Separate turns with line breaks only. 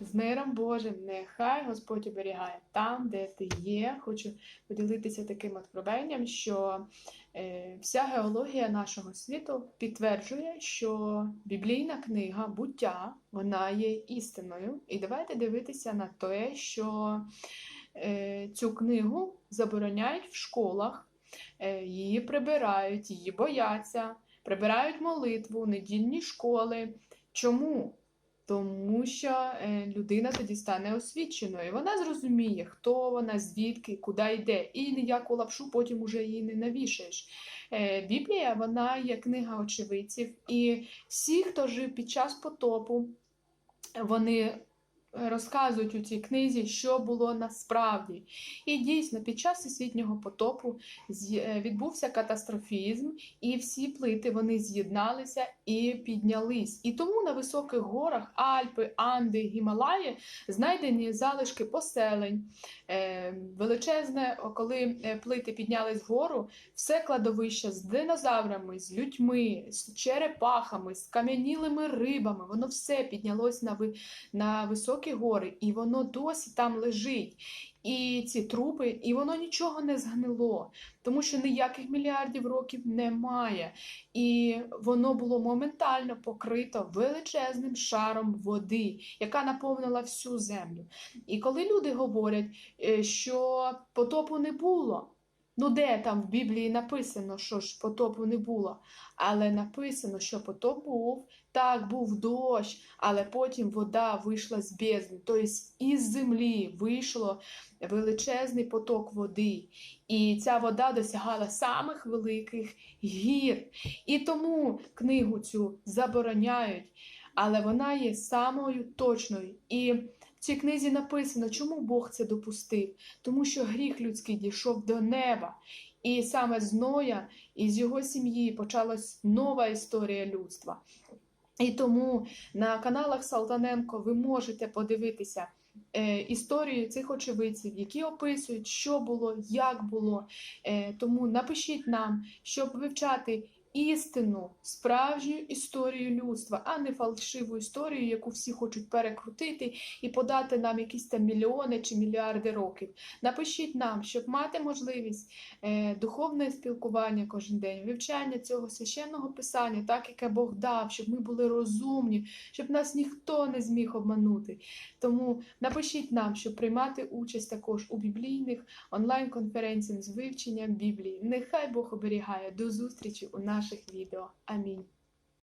З миром Божим, нехай Господь оберігає там, де ти є. Хочу поділитися таким откровенням, що е, вся геологія нашого світу підтверджує, що біблійна книга буття вона є істиною. І давайте дивитися на те, що е, цю книгу забороняють в школах, е, її прибирають, її бояться, прибирають молитву, недільні школи. Чому? Тому що е, людина тоді стане освіченою. Вона зрозуміє, хто вона, звідки, куди йде, і ніяку лапшу потім уже її не навішаєш. Е, Біблія вона є книга очевидців, і всі, хто жив під час потопу, вони розказують у цій книзі, що було насправді. І дійсно, під час всесвітнього потопу е, відбувся катастрофізм, і всі плити вони з'єдналися і піднялись. І тому на високих горах Альпи, Анди, Гімалаї знайдені залишки поселень. Е, величезне, коли е, плити піднялись вгору, все кладовище з динозаврами, з людьми, з черепахами, з кам'янілими рибами, воно все піднялось на, на високі гори, і воно досі там лежить. І ці трупи, і воно нічого не згнило, тому що ніяких мільярдів років немає. І воно було моментально покрито величезним шаром води, яка наповнила всю землю. І коли люди говорять, е, що потопу не було, ну де там в Біблії написано, що ж потопу не було, але написано, що потоп був, так був дощ, але потім вода вийшла з бездни, тобто із землі вийшло величезний поток води. І ця вода досягала самих великих гір. І тому книгу цю забороняють, але вона є самою точною. І в цій книзі написано, чому Бог це допустив? Тому що гріх людський дійшов до неба. І саме з Ноя і з його сім'ї почалась нова історія людства. І тому на каналах Салтаненко ви можете подивитися е, історію цих очевидців, які описують, що було, як було. Е, тому напишіть нам, щоб вивчати істину, справжню історію людства, а не фальшиву історію, яку всі хочуть перекрутити і подати нам якісь там мільйони чи мільярди років. Напишіть нам, щоб мати можливість е, духовне спілкування кожен день, вивчання цього священного писання, так яке Бог дав, щоб ми були розумні, щоб нас ніхто не зміг обманути. Тому напишіть нам, щоб приймати участь також у біблійних онлайн-конференціях з вивченням Біблії. Нехай Бог оберігає. До зустрічі у наших відео. Амінь.